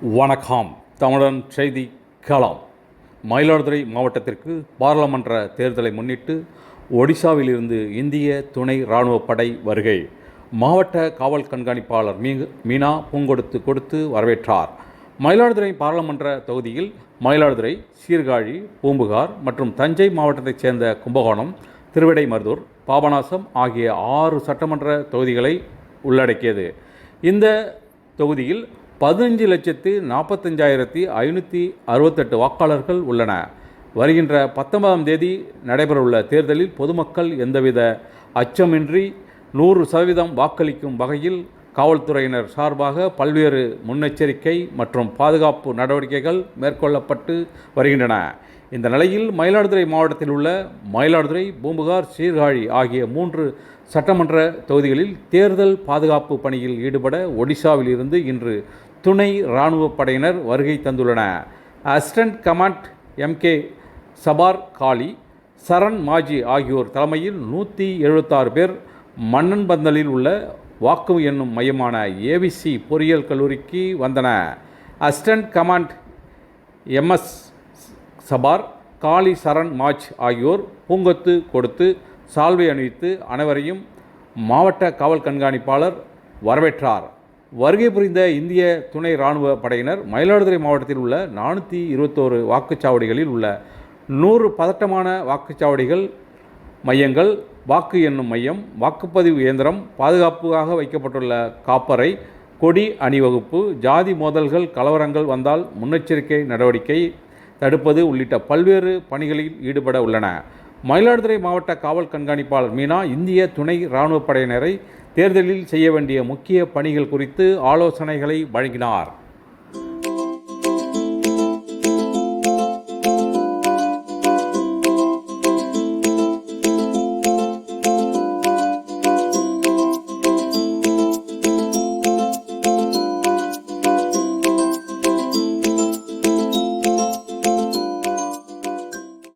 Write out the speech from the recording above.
வணக்கம். தமிழன் செய்தி கலாம். மயிலாடுதுறை மாவட்டத்திற்கு பாராளுமன்ற தேர்தலை முன்னிட்டு ஒடிசாவிலிருந்து இந்திய துணை இராணுவப் படை வருகை. மாவட்ட காவல் கண்காணிப்பாளர் மீ மீனா பூங்கொடுத்து கொடுத்து வரவேற்றார். மயிலாடுதுறை பாராளுமன்ற தொகுதியில் மயிலாடுதுறை சீர்காழி பூம்புகார் மற்றும் தஞ்சை மாவட்டத்தைச் சேர்ந்த கும்பகோணம் திருவிடைமருதூர் பாபநாசம் ஆகிய ஆறு சட்டமன்ற தொகுதிகளை உள்ளடக்கியது. இந்த தொகுதியில் பதினஞ்சு லட்சத்து நாற்பத்தஞ்சாயிரத்தி ஐநூற்றி அறுபத்தெட்டு வாக்காளர்கள் உள்ளன. வருகின்ற பத்தொன்பதாம் தேதி நடைபெறவுள்ள தேர்தலில் பொதுமக்கள் எந்தவித அச்சமின்றி நூறு சதவீதம் வாக்களிக்கும் வகையில் காவல்துறையினர் சார்பாக பல்வேறு முன்னெச்சரிக்கை மற்றும் பாதுகாப்பு நடவடிக்கைகள் மேற்கொள்ளப்பட்டு வருகின்றன. இந்த நிலையில் மயிலாடுதுறை மாவட்டத்தில் உள்ள மயிலாடுதுறை பூம்புகார் சீர்காழி ஆகிய மூன்று சட்டமன்ற தொகுதிகளில் தேர்தல் பாதுகாப்பு பணியில் ஈடுபட ஒடிசாவில் இருந்து இன்று துணை இராணுவ படையினர் வருகை தந்துள்ளன assistant command MK Sabar Kali Charan Majhi ஆகியோர் தலைமையில் நூற்றி எழுபத்தாறு பேர் மன்னன்பந்தலில் உள்ள வாக்கு என்னும் மையமான ஏவிசி பொறியியல் கல்லூரிக்கு வந்தன. Assistant command MS Sabar Kali Charan Majhi ஆகியோர் பூங்கொத்து கொடுத்து சால்வை அணிவித்து அனைவரையும் மாவட்ட காவல் கண்காணிப்பாளர் வரவேற்றார். வருகை புரிந்த இந்திய துணை இராணுவ படையினர் மயிலாடுதுறை மாவட்டத்தில் உள்ள நானூற்றி இருபத்தோரு வாக்குச்சாவடிகளில் உள்ள நூறு பதட்டமான வாக்குச்சாவடிகள் மையங்கள் வாக்கு எண்ணும் மையம் வாக்குப்பதிவு இயந்திரம் பாதுகாப்புக்காக வைக்கப்பட்டுள்ள காப்பறை கொடி அணிவகுப்பு ஜாதி மோதல்கள் கலவரங்கள் வந்தால் முன்னெச்சரிக்கை நடவடிக்கை தடுப்பது உள்ளிட்ட பல்வேறு பணிகளில் ஈடுபட உள்ளன. மயிலாடுதுறை மாவட்ட காவல் கண்காணிப்பாளர் மீனா இந்திய துணை இராணுவப் படையினரை தேர்தலில் செய்ய வேண்டிய முக்கிய பணிகள் குறித்து ஆலோசனைகளை வழங்கினார்.